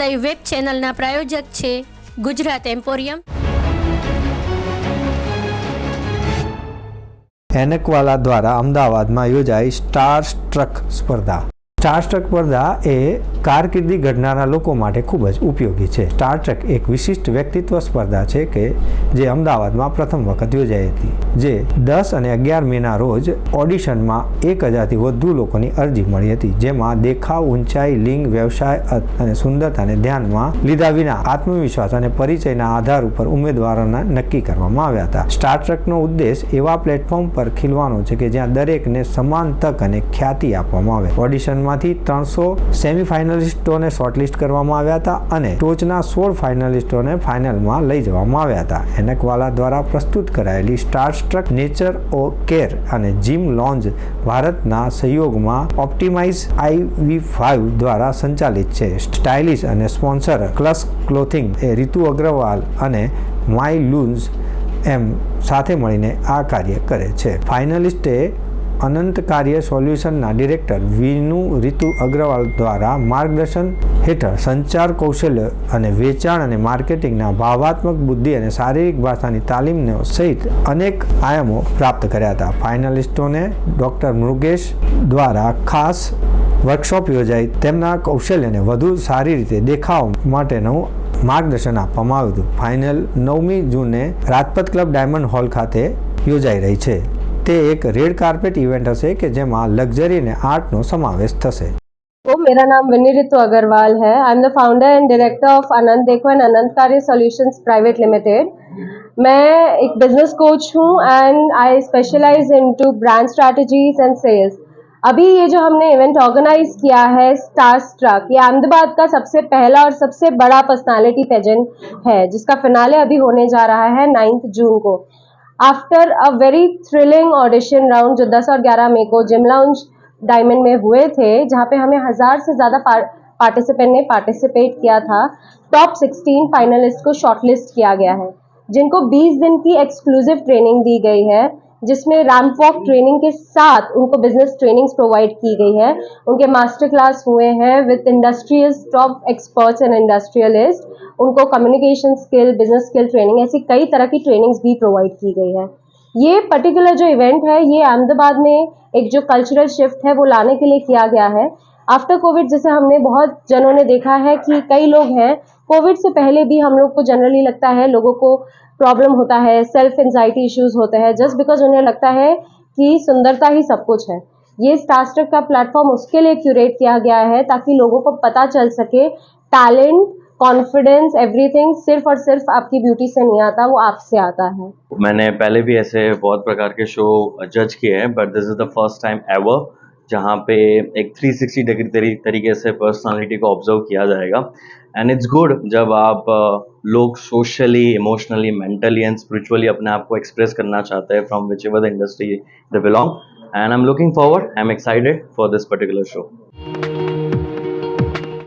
Live web ચેનલના પ્રાયોજક છે Gujarat emporium એનકવાલા દ્વારા અમદાવાદમાં યોજાઈ સ્ટાર સ્ટ્રક સ્પર્ધા. સ્ટાર ટ્રક સ્પર્ધા એ કારકિર્દી ઘડનારા લોકો માટે ખૂબ જ ઉપયોગી છે. સ્ટાર ટ્રક એક વિશિષ્ટ વ્યક્તિત્વ સ્પર્ધા છે કે જે અમદાવાદમાં પ્રથમ વખત યોજાઈ હતી, જે દસ અને અગિયાર મેના રોજ ઓડિશનમાં એક હજારથી વધુ લોકોની અરજી મળી હતી, જેમાં દેખાવ, ઊંચાઈ, લિંગ, વ્યવસાય અને સુંદરતાને ધ્યાનમાં લીધા વિના આત્મવિશ્વાસ અને પરિચયના આધાર ઉપર ઉમેદવારોના નક્કી કરવામાં આવ્યા હતા. સ્ટાર ટ્રકનો ઉદ્દેશ એવા પ્લેટફોર્મ પર ખીલવાનો છે કે જ્યાં દરેકને સમાન તક અને ખ્યાતિ આપવામાં આવે. ઓડિશનમાંથી ત્રણસો સેમિફાઇનલિસ્ટોને શોર્ટલિસ્ટ કરવામાં આવ્યા હતા અને ટોચના સોળ ફાઇનલિસ્ટોને ફાઇનલમાં લઈ જવામાં આવ્યા હતા. એનકવાલા દ્વારા પ્રસ્તુત કરાયેલી star struck, nature O care અને જીમ લોન્જ ભારતના સહયોગમાં ઓપ્ટિમાઇઝ આઈવી ફાઇવ દ્વારા સંચાલિત છે. સ્ટાઇલિશ અને સ્પોન્સર ક્લસ ક્લોથિંગ એ રિતુ અગ્રવાલ અને માય લૂન્સ એમ સાથે મળીને આ કાર્ય કરે છે. ફાઇનલિસ્ટે અનંત કાર્ય સોલ્યુશનના ડિરેક્ટર વિનુ રિતુ અગ્રવાલ દ્વારા માર્ગદર્શન હેઠળ સંચાર કૌશલ્ય અને વેચાણ અને માર્કેટિંગના ભાવાત્મક બુદ્ધિ અને શારીરિક ભાષાની તાલીમને સહિત અનેક આયામો પ્રાપ્ત કર્યા હતા. ફાઇનલિસ્ટોને ડૉક્ટર મૃગેશ દ્વારા ખાસ વર્કશોપ યોજાઈ. તેમના કૌશલ્યને વધુ સારી રીતે દેખાવ માટેનું માર્ગદર્શન આપવામાં આવ્યું હતું. ફાઇનલ નવમી જૂને રાજપથ ક્લબ ડાયમંડ હોલ ખાતે યોજાઈ રહી છે. તે એક રેડ કાર્પેટ ઇવેન્ટ હશે કે જેમાં લક્ઝરી અને આર્ટનો સમાવેશ થશે तो मेरा नाम विनी रितु अग्रवाल है I am the founder and director of Anant देखो and Anant Karya solutions private limited मैं एक बिजनेस कोच हूँ and I specialise into brand strategies and sales अभी ये जो हमने इवेंट ऑर्गेनाइज किया है स्टार स्ट्रक ये अहमदाबाद का सबसे पहला और सबसे बड़ा पर्सनालिटी पेजेंट है जिसका फिनाले अभी होने जा रहा है नाइन्थ जून को After a very thrilling audition round जो 10 और 11 मई को जिम लाउंज डायमंड में हुए थे, जहाँ पे हमें हज़ार से ज़्यादा पार्टिसिपेंट ने पार्टिसिपेट किया था टॉप 16 फाइनलिस्ट को शॉर्टलिस्ट किया गया है, जिनको 20 दिन की एक्सक्लूसिव ट्रेनिंग दी गई है। जिसमें रैम्प वॉक ट्रेनिंग के साथ उनको बिज़नेस ट्रेनिंग्स प्रोवाइड की गई है। उनके मास्टर क्लास हुए हैं with industries top experts and industrialist उनको communication skill business skill training ऐसी कई तरह की ट्रेनिंग्स भी प्रोवाइड की गई है। ये पर्टिकुलर जो इवेंट है, ये अहमदाबाद में एक जो कल्चरल शिफ्ट है, वो लाने के लिए किया गया है। आफ्टर कोविड जैसे हमने बहुत जनों ने देखा है कि कई लोग हैं कोविड से पहले भी हम लोग को जनरली लगता है लोगों को प्रॉब्लम होता है सेल्फ एंजाइटी इश्यूज़ होते हैं जस्ट बिकॉज़ उन्हें लगता है कि सुंदरता ही सब कुछ है। ये स्टारस्ट्रक का प्लेटफॉर्म उसके लिए क्यूरेट किया गया है ताकि लोगों को पता चल सके टैलेंट कॉन्फिडेंस एवरीथिंग सिर्फ़ और सिर्फ़ आपकी ब्यूटी से नहीं आता, वो आपसे आता है। मैंने पहले भी ऐसे बहुत प्रकार के शो जज किए हैं but this is the first time ever जहाँ पे एक 360 डिग्री तरी, तरीके से पर्सनालिटी को ऑब्ज़र्व किया जाएगा। एंड इट्स गुड जब आप लोग socially emotionally mentally and spiritually अपने आप को एक्सप्रेस करना चाहते हैं from whichever the industry the belong and I am looking forward I am excited for this particular show